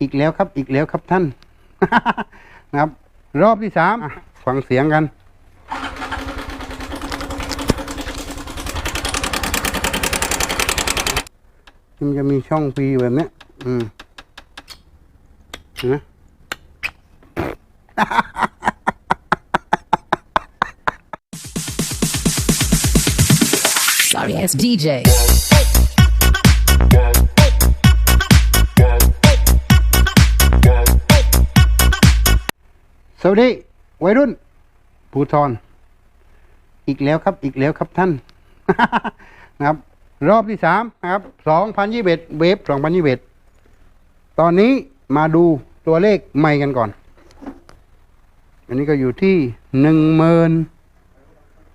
อีกแล้วครับอีกแล้วครับท่านนะครับ รอบที่สามฟังเสียงกันมันจะมีช่องฟรีแบบนี้อืมนไหม Sorry ass DJ. วัสดีวัยรุ่นภูทรอีกแล้วครับอีกแล้วครับท่านนะครับ รอบที่สามนะครับสองพันยี่สิบเอ็ดเวฟสองพันยี่สิบเอ็ดตอนนี้มาดูตัวเลขใหม่กันก่อน อันนี้ก็อยู่ที่หนึ่งหมื่น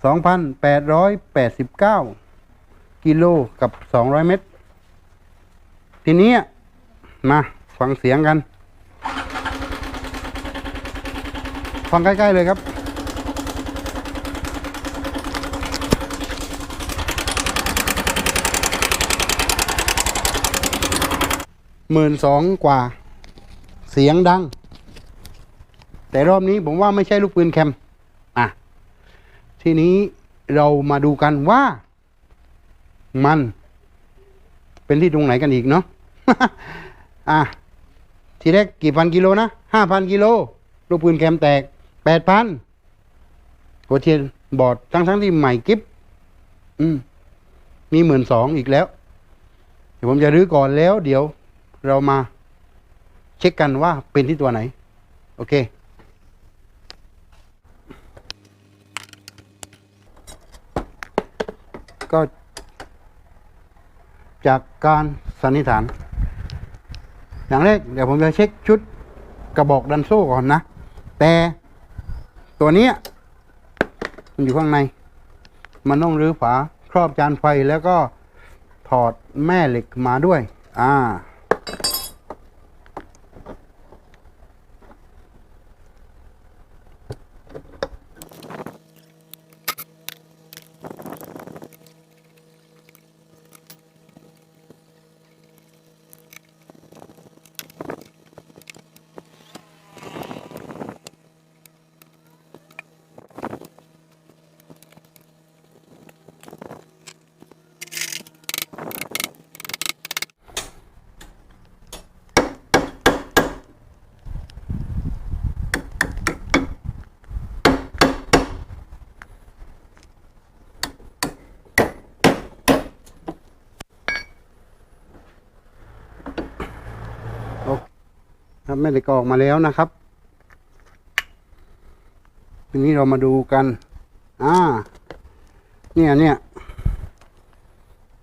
สองพันแปดร้อยแปดสิบเก้ากิโลกับสองร้อยเมตร ทีนี้มาฟังเสียงกัน ฟังใกล้ ๆ เลยครับ หมื่นสองกว่า เสียงดัง แต่รอบนี้ผมว่าไม่ใช่ลูกปืนแคม อะ ทีนี้เรามาดูกันว่า มัน เป็นที่ตรงไหนกันอีกเนาะ อะ ทีแรกกี่พันกิโลนะห้าพันกิโลลูกปืนแคมแตก แปดพันหัวเทียนบอดทั้งทั้งที่ใหม่กิฟอืม มีหมื่นสองอีกแล้ว เดี๋ยวผมจะรื้อก่อนแล้ว เดี๋ยวเรามาเช็คกันว่าเป็นที่ตัวไหน โอเค ก็จากการสันนิษฐาน อย่างแรกเดี๋ยวผมจะเช็คชุดกระบอกดันโซ่ก่อนนะ แต่ ตัวนี้มันอยู่ข้างใน มันต้องรื้อฝาครอบจานไฟแล้วก็ถอดแม่เหล็กมาด้วย อ่า ครับแม่เหล็กก็ออกมาแล้วนะครับทีนี้เรามาดูกันอ่าเนี่ยเนี่ย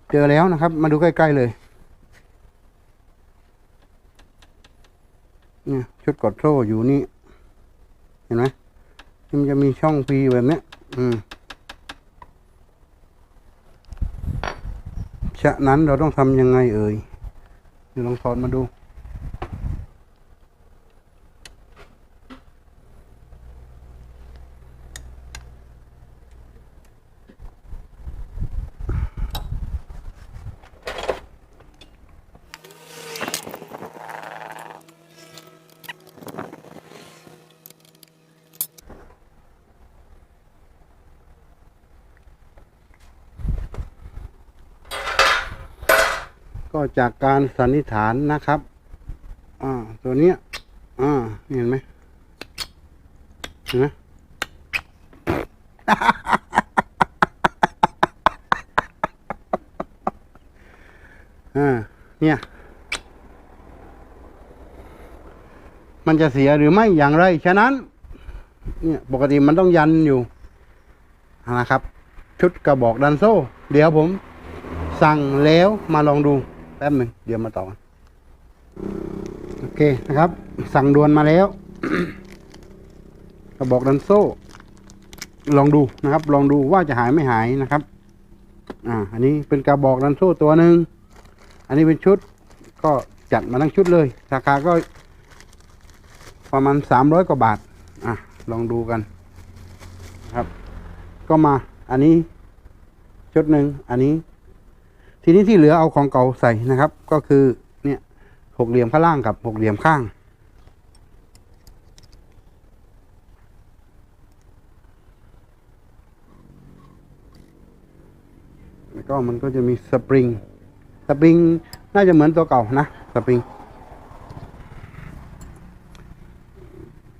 เจอแล้วนะครับ มาดูใกล้ๆเลยเนี่ยชุดกดโซ่อยู่นี่ เห็นไหมมันจะมีช่องฟรีแบบนี้อืมฉะนั้นเราต้องทำยังไงเอ่ยเดี๋ยวลองถอดมาดู ก็จากการสันนิษฐานนะครับ อ่า ตัวเนี้ย อ่า เห็นไหมเห็นไหมอ่า เนี่ย มันจะเสียหรือไม่อย่างไร ฉะนั้น เนี่ย ปกติมันต้องยันอยู่ นะครับ ชุดกระบอกดันโซ่ เดี๋ยวผมสั่งแล้วมาลองดู ป๊บหนึ่งเดี๋ยวมาต่อกันโอเคนะครับ สั่งด่วนมาแล้วกระบอกดันโซ่ ลองดูนะครับ ลองดูว่าจะหายไม่หายนะครับ อ่า อันนี้เป็นกระบอกดันโซ่ตัวหนึ่งอันนี้เป็นชุดก็จัดมาทั้งชุดเลย ราคาก็ ประมาณสามร้อยกว่าบาท อะ ลองดูกันครับ ก็มาอันนี้ชุดหนึ่งอันนี้ ทีนี้ที่เหลือเอาของเก่าใส่นะครับ ก็คือเนี่ยหกเหลี่ยมข้างล่างกับหกเหลี่ยมข้าง แล้วก็มันก็จะมีสปริง สปริงน่าจะเหมือนตัวเก่านะสปริง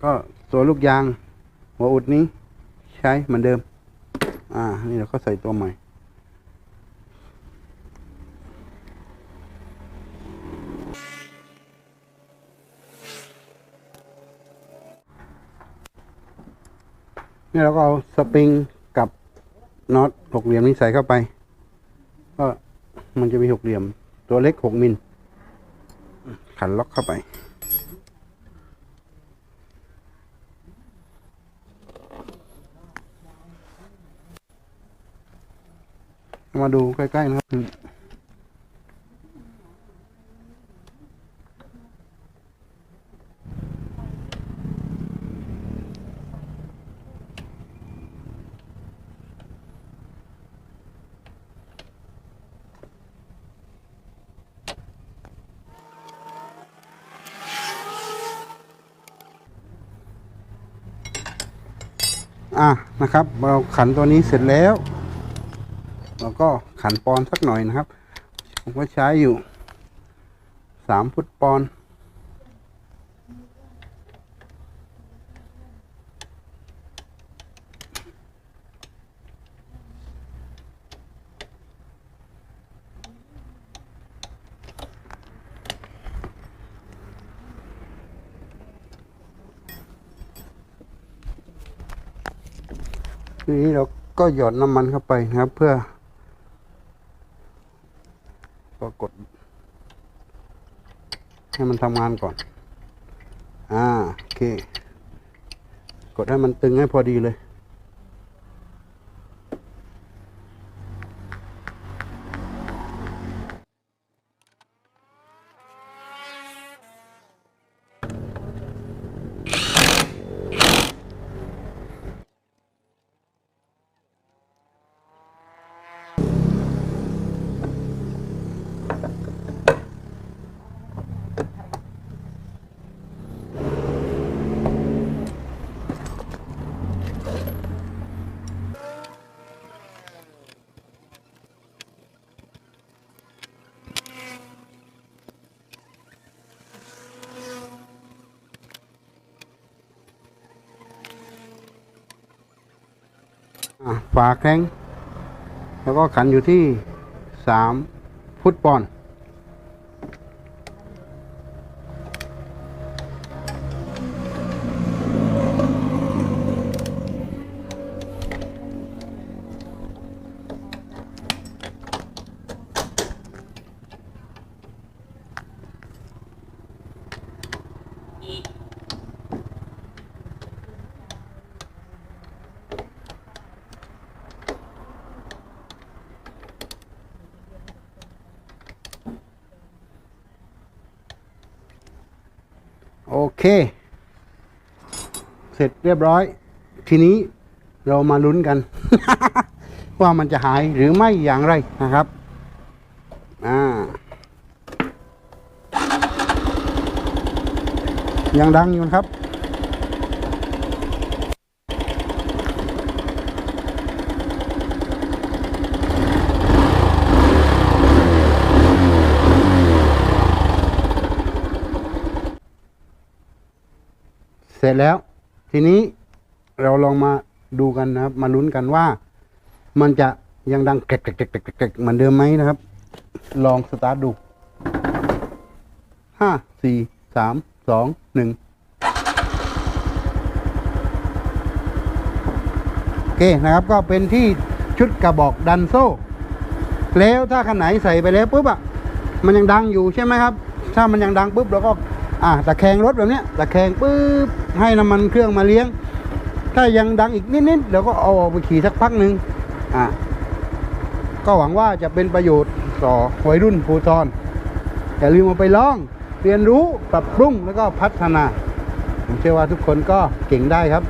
ก็ตัวลูกยางหัวอุดนี้ใช้เหมือนเดิม อ่า นี่เราก็ใส่ตัวใหม่ นี่เราก็เอาสปริงกับน็อตหกเหลี่ยมนี้ใส่เข้าไป ก็มันจะมีหกเหลี่ยม ตัวเล็กหกมิล ขันล็อกเข้าไปมาดูใกล้ๆนะครับ อะนะครับ เราขันตัวนี้เสร็จแล้ว เราก็ขันปอนสักหน่อยนะครับ ผมก็ใช้อยู่สามฟุตปอน ทีนี้เราก็หยอดน้ำมันเข้าไปนะครับ เพื่อ ก็กด ให้มันทำงานก่อน อ่าโอเค กดให้มันตึงให้พอดีเลย ฝาแข้งแล้วก็ขันอยู่ที่สามฟุตปอนด์ เค เสร็จเรียบร้อย ทีนี้เรามาลุ้นกัน ว่ามันจะหายหรือไม่อย่างไรนะครับ อ่า ยังดังอยู่นะครับ เสร็จแล้ว ทีนี้เราลองมาดูกันนะครับ มาลุ้นกันว่า มันจะยังดังแกรกแกรกแกรกกรกแกรกเหมือนเดิมไหมนะครับ ลองสตาร์ทดูห้าสี่สามสองหนึ่งโอเคนะครับก็เป็นที่ชุดกระบอกดันโซ่ แล้วถ้าคันไหนใส่ไปแล้วปุ๊บอะมันยังดังอยู่ใช่ไหมครับ ถ้ามันยังดังปุ๊บเราก็อ่าตะแคงรถแบบเนี้ยตะแคงปุ๊บ ให้น้ำมันเครื่องมาเลี้ยง ถ้ายังดังอีกนิดๆเราก็เอาออกไปขี่สักพักหนึ่งอ่าก็หวังว่าจะเป็นประโยชน์ต่อวัยรุ่นภูทรอย่าลืมมาไปลองเรียนรู้ปรับปรุงแล้วก็พัฒนา ผมเชื่อว่าทุกคนก็เก่งได้ครับ